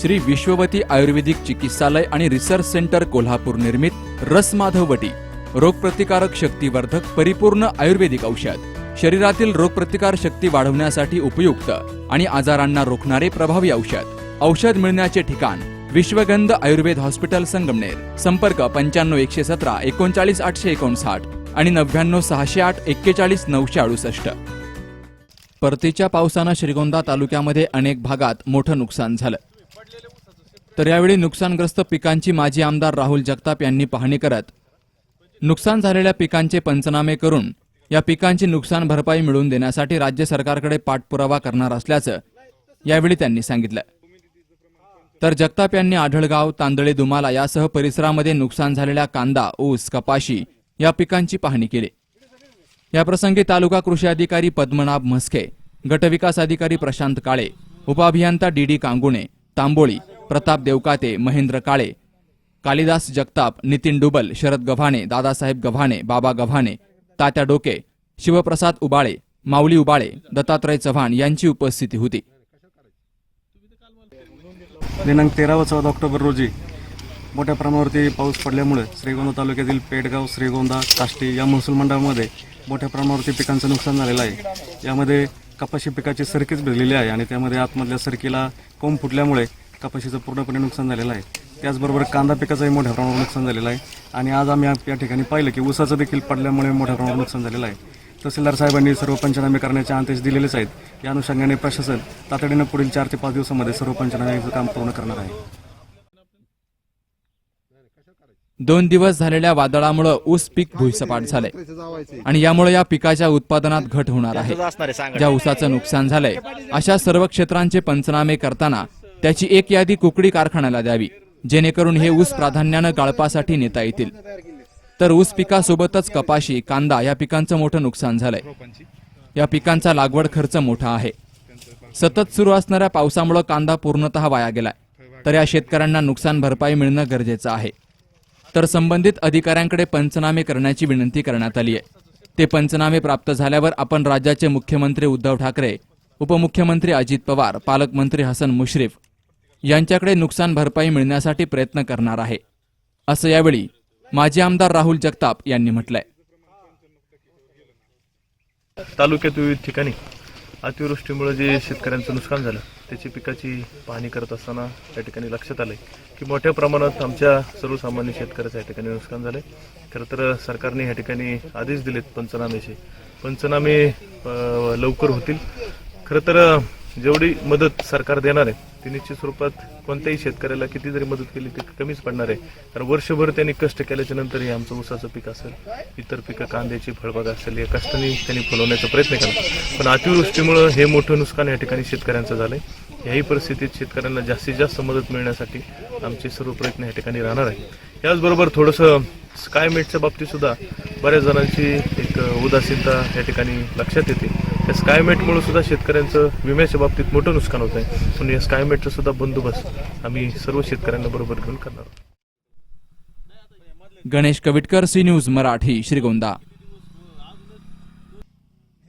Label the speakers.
Speaker 1: श्री विश्ववती आयुर्वेदिक चिकित्सालय आणि research centre Kolhapur निर्मित रसमाधववटी रोगप्रतिकारक शक्तीवर्धक परिपूर्ण आयुर्वेदिक औषध. शरीरातील रोगप्रतिकार शक्ती वाढवण्यासाठी उपयुक्त आणि आजारांना रोखणारे प्रभावी औषध. औषध मिळण्याचे ठिकाण विश्वगंध आयुर्वेद हॉस्पिटल संगमनेर. संपर्क पंच्याण्णव एकशे सतरा एकोणचाळीस आठशे एकोणसाठ आणि नव्याण्णव सहाशे आठ एक्केचाळीस नऊशे अडुसष्ट. परतीच्या पावसानं श्रीगोंदा तालुक्यामध्ये अनेक भागात मोठं नुकसान झालं. तर यावेळी नुकसानग्रस्त पिकांची माजी आमदार राहुल जगताप यांनी पाहणी करत नुकसान झालेल्या पिकांचे पंचनामे करून या पिकांची नुकसान भरपाई मिळवून देण्यासाठी राज्य सरकारकडे पाठपुरावा करणार असल्याचं यावेळी त्यांनी सांगितलं. तर जगताप यांनी आढळगाव तांदळे दुमाला यासह परिसरामध्ये नुकसान झालेल्या कांदा ऊस कपाशी या पिकांची पाहणी केली. याप्रसंगी तालुका कृषी अधिकारी पद्मनाभ म्हस्के गटविकास अधिकारी प्रशांत काळे उपअभियंता डी डी कांगुणे तांबोळी प्रताप देवकाते महेंद्र काळे कालिदास जगताप नितीन डुबल शरद गव्हाणे दादासाहेब गव्हाणे बाबा गव्हाणे तात्या डोके शिवप्रसाद उबाळे माऊली उबाळे दत्तात्रय चव्हाण यांची उपस्थिती होती.
Speaker 2: दिनांक तेरा व चौदा ऑक्टोबर रोजी मोठ्या प्रमाणावरती पाऊस पडल्यामुळे श्रीगोंदा तालुक्यातील पेडगाव श्रीगोंदा काष्टी या महसूल मंडळामध्ये मोठ्या प्रमाणावरती पिकांचं नुकसान झालेलं आहे. यामध्ये कपाशी पिकाची सरकीच भिजलेली आहे आणि त्यामध्ये आतमधल्या सरकीला कोंब फुटल्यामुळे कपाशीचं पूर्णपणे नुकसान झालेलं आहे. त्याचबरोबर कांदा पिकाचंही मोठ्या प्रमाणावर नुकसान झालेलं आहे. आणि आज आम्ही या ठिकाणी पाहिलं की ऊसाचं देखील पडल्यामुळे मोठ्या प्रमाणावर नुकसान झालेलं आहे. तहसीलदार साहेबांनी सर्व पंचनामे करण्याचे आदेश दिलेलेच आहेत. या अनुषंगाने प्रशासन तातडीनं पुढील चार ते पाच दिवसामध्ये सर्व पंचनाम्याचं काम पूर्ण करणार आहे.
Speaker 1: दोन दिवस झालेल्या वादळामुळे ऊस पीक भुईसपाट झालंय. आणि यामुळे या पिकाच्या उत्पादनात घट होणार आहे. ज्या ऊसाचं नुकसान झालंय अशा सर्व क्षेत्रांचे पंचनामे करताना त्याची एक यादी कुकडी कारखान्याला द्यावी जेणेकरून हे ऊस प्राधान्यानं गाळपासाठी नेता येतील. तर ऊस पिकासोबतच कपाशी कांदा या पिकांचं मोठं नुकसान झालंय. या पिकांचा लागवड खर्च मोठा आहे. सतत सुरू असणाऱ्या पावसामुळे कांदा पूर्णतः वाया गेलाय. तर या शेतकऱ्यांना नुकसान भरपाई मिळणं गरजेचं आहे. तर संबंधित अधिकाऱ्यांकडे पंचनामे करण्याची विनंती करण्यात आली आहे ते पंचनामे प्राप्त झाल्यावर आपण राज्याचे मुख्यमंत्री उद्धव ठाकरे उपमुख्यमंत्री अजित पवार पालकमंत्री हसन मुश्रीफ यांच्याकडे नुकसान भरपाई मिळण्यासाठी प्रयत्न करणार आहे. असं यावेळी माजी आमदार राहुल जगताप यांनी म्हटलंय.
Speaker 3: तालुक्यात विविध ठिकाणी अतिवृष्टीमुळे जे शेतकऱ्यांचं नुकसान झालं त्याची पिकाची पाहणी करत असताना त्या ठिकाणी लक्षात आलंय की मोठ्या प्रमाणात आमच्या सर्वसामान्य शेतकऱ्याचं या ठिकाणी नुकसान झालंय. खरं तर सरकारने या ठिकाणी आदेश दिलेत पंचनामेचे. पंचनामे लवकर होतील. खरं तर जेवढी मदत सरकार देणार आहे ती निश्चित स्वरूपात कोणत्याही शेतकऱ्याला किती जरी मदत केली ती कमीच पडणार आहे. कारण वर्षभर त्यांनी कष्ट केल्याच्यानंतर हे आमचं ऊसाचं पीक असेल इतर पिकं कांद्याची फळबाग असेल या कष्टाने त्यांनी फुलवण्याचा प्रयत्न केला. पण अतिवृष्टीमुळं हे मोठं नुकसान या ठिकाणी शेतकऱ्यांचं झालंय. याही परिस्थितीत शेतकऱ्यांना जास्तीत जास्त मदत मिळण्यासाठी आमचे सर्व प्रयत्न या ठिकाणी राहणार आहे याचबरोबर थोडंसं स्कायमेटच्या बाबतीत सुद्धा बऱ्याच जणांची एक उदासीनता या ठिकाणी लक्षात येते. या स्कायमेटमुळे सुद्धा शेतकऱ्यांचं विम्याच्या बाबतीत मोठं नुकसान होत आहे पण या स्कायमेटचा सुद्धा बंदोबस्त आम्ही सर्व शेतकऱ्यांना बरोबर घेऊन करणार
Speaker 1: गणेश कविटकर सी न्यूज मराठी श्रीगोंदा.